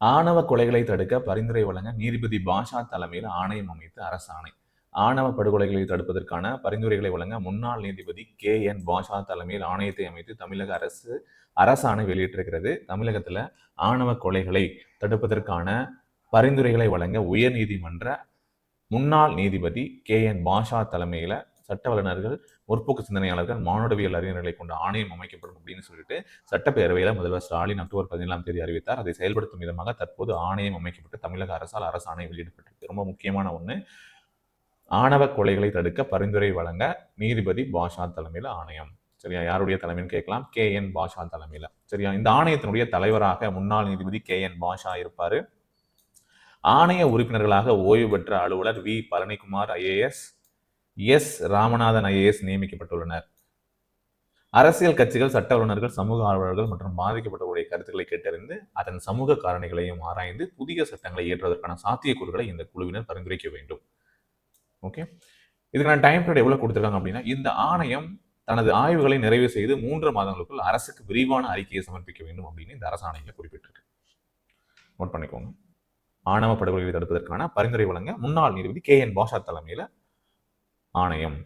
ஆணவ கொலைகளை தடுக்க பரிந்துரை வழங்க நீதிபதி பாஷா தலைமையில் ஆணையம் அமைத்து அரசாணை. ஆணவ படுகொலைகளை தடுப்பதற்கான பரிந்துரைகளை வழங்க முன்னாள் நீதிபதி கே. என். பாஷா தலைமையில் ஆணையத்தை அமைத்து தமிழக அரசு அரசாணை வெளியிட்டிருக்கிறது. தமிழகத்தில் ஆணவ கொலைகளை தடுப்பதற்கான பரிந்துரைகளை வழங்க உயர் நீதிமன்ற முன்னாள் நீதிபதி கே. என். பாஷா தலைமையில் சட்ட வல்லுநர்கள் முற்போக்கு சிந்தனையாளர்கள் மானுடவியல் அறிஞர்களை கொண்ட ஆணையம் அமைக்கப்படும் அப்படின்னு சொல்லிட்டு சட்டப்பேரவையில் முதல்வர் ஸ்டாலின் அக்டோபர் பதினேழாம் தேதி அறிவித்தார். அதை செயல்படுத்தும் விதமாக தற்போது ஆணையம் அமைக்கப்பட்டு தமிழக அரசால் அரசாணை வெளியிடப்பட்டிருக்கு. ரொம்ப முக்கியமான ஒன்று ஆணவ கொலைகளை தடுக்க பரிந்துரை வழங்க நீதிபதி பாஷா தலைமையில் ஆணையம். சரியா? யாருடைய தலைமைன்னு கேட்கலாம். கே. என். பாஷா தலைமையில். சரியா? இந்த ஆணையத்தினுடைய தலைவராக முன்னாள் நீதிபதி கே. என். பாஷா இருப்பார். ஆணைய உறுப்பினர்களாக ஓய்வு பெற்ற அலுவலர் V. Palanikumar IAS S Ramanathan IAS நியமிக்கப்பட்டுள்ளனர். அரசியல் கட்சிகள் சட்ட வல்லுநர்கள் சமூக ஆர்வலர்கள் மற்றும் பாதிக்கப்பட்டவருடைய கருத்துக்களை கேட்டறிந்து அதன் சமூக காரணிகளையும் ஆராய்ந்து புதிய சட்டங்களை இயற்றுவதற்கான சாத்தியக்கூறுகளை இந்த குழுவினர் பரிந்துரைக்க வேண்டும். ஓகே இதுக்கான டைம் பீரியட் எவ்வளவு கொடுத்துருக்காங்க அப்படின்னா இந்த ஆணையம் தனது ஆய்வுகளை நிறைவு செய்து மூன்று மாதங்களுக்குள் அரசுக்கு விரிவான அறிக்கையை சமர்ப்பிக்க வேண்டும் அப்படின்னு இந்த அரசாணையில குறிப்பிட்டிருக்கு. நோட் பண்ணிக்கோங்க. ஆணவ படுகொலைகளை தடுப்பதற்கான பரிந்துரை வழங்க முன்னாள் நீதிபதி கே என் பாஷா தலைமையில் ஆணையம்.